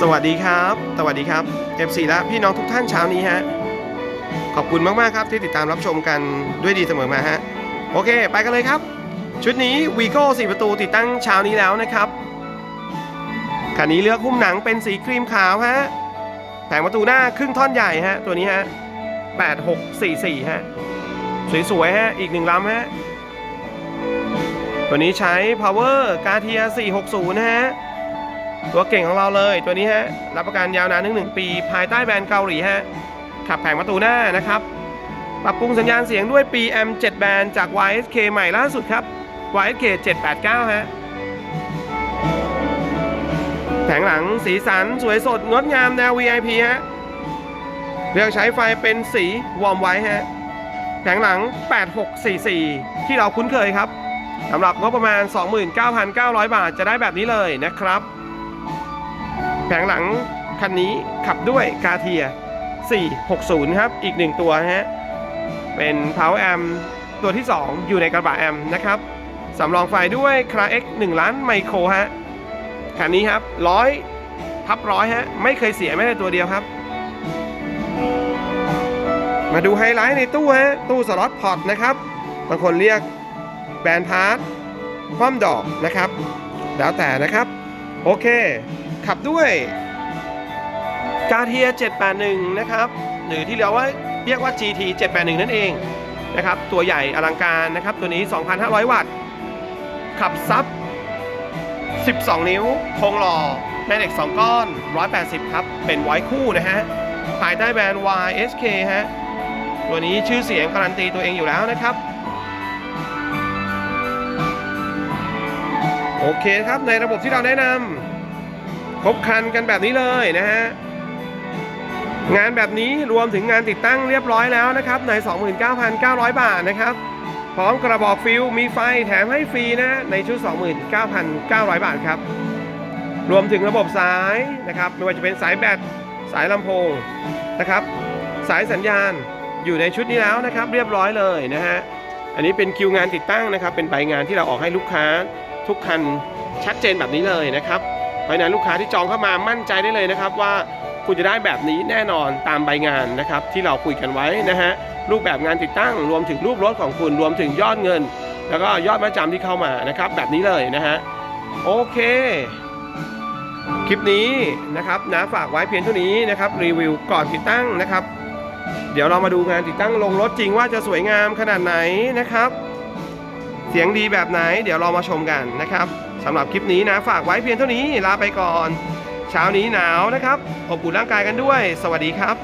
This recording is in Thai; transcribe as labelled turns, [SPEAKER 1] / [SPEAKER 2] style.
[SPEAKER 1] สวัสดีครับ สวัสดีครับ FC และพี่น้องทุกท่านเช้านี้ฮะ ขอบคุณมาก ๆ ครับที่ติดตามรับชมกันด้วยดีเสมอมาฮะ โอเค ไปกันเลยครับ ชุดนี้วีโก้4ประตูติดตั้งเช้านี้แล้วนะครับคันนี้เลือกหุ้มหนังเป็นสีครีมขาวฮะ แผงประตูหน้าครึ่งท่อนใหญ่ฮะ ตัวนี้ฮะ 8644 ฮะ สวย ๆ ฮะ อีกหนึ่งลำฮะ ตัวนี้ใช้ power g a r t i a 460นะฮะ ตัวเก่งของเราเลยตัวนี้ฮะรับประกันยาวนานถึงหนึ่งปี ภายใต้แบรนด์เกาหลีฮะขับแผงประตูหน้านะครับ ปรับปรุงสัญญาณเสียงด้วย PM 7แบรนด์จาก YSK ใหม่ล่าสุดครับ YSK 789 ฮะ แผงหลังสีสันสวยสดงดงามแนว VIP ฮะเลือกใช้ไฟเป็นสีวอร์มไว้ฮะแผงหลัง 8644 ที่เราคุ้นเคยครับสำหรับงบประมาณ 29,900 บาทจะได้แบบนี้เลยนะครับ แผงหลังคันนี้ขับด้วยกาเทีย 460 ครับ อีกหนึ่งตัวฮะ เป็น Power Amp ตัวที่ 2 อยู่ในกระบะแอมนะครับ สำรองไฟด้วย c r a X 1ล้านไมโครฮะ คันนี้ครับร้อยพับร้อยฮะ ไม่เคยเสียแม้แต่ตัวเดียวครับ มาดูไฮไลท์ในตู้ฮะ ตู้สล็อตพอตนะครับ บางคนเรียกแบรนด์พาร์ทคว่ำดอกนะครับ แล้วแต่นะครับ โอเค ขับด้วยกาเทีย781 นะครับ หรือที่เรียกว่าเรียกว่า GT 781 นั่นเองนะครับ ตัวใหญ่อลังการนะครับ ตัวนี้ 2,500 วัตต์ ขับซับ 12 นิ้ว โครงหล่อแม่เหล็ก 2 ก้อน 180 ครับ เป็นไว้คู่นะฮะ ภายใต้แบรนด์ YSK ฮะ ตัวนี้ชื่อเสียงการันตีตัวเองอยู่แล้วนะครับ โอเคครับ ในระบบที่เราแนะนำ ครบคันกันแบบนี้เลยนะฮะงานแบบนี้รวมถึงงานติดตั้งเรียบร้อยแล้วนะครับใน 29,900 บาทนะครับ พร้อมกระบอกฟิลมีไฟแถมให้ฟรีนะในชุด 29,900 บาทครับ รวมถึงระบบสายนะครับ ไม่ว่าจะเป็นสายแบตสายลำโพงนะครับ สายสัญญาณอยู่ในชุดนี้แล้วนะครับ เรียบร้อยเลยนะฮะอันนี้เป็นคิวงานติดตั้งนะครับ เป็นใบงานที่เราออกให้ลูกค้าทุกคันชัดเจนแบบนี้เลยนะครับ เพราะนั้นลูกค้าที่จองเข้ามามั่นใจได้เลยนะครับว่าคุณจะได้แบบนี้แน่นอนตามใบงานนะครับที่เราคุยกันไว้นะฮะรูปแบบงานติดตั้งรวมถึงรูปรถของคุณรวมถึงยอดเงิน แล้วก็ยอดมาจำที่เข้ามานะครับ แบบนี้เลยนะฮะโอเคคลิปนี้นะครับนะฝากไว้เพียงเท่านี้นะครับรีวิวก่อนติดตั้งนะครับ เดี๋ยวเรามาดูงานติดตั้งลงรถจริงว่าจะสวยงามขนาดไหนนะครับ เสียงดีแบบไหน เดี๋ยวเรามาชมกันนะครับ สำหรับคลิปนี้นะฝากไว้เพียงเท่านี้ลาไปก่อน เช้านี้หนาวนะครับอบอุ่นร่างกายกันด้วย สวัสดีครับ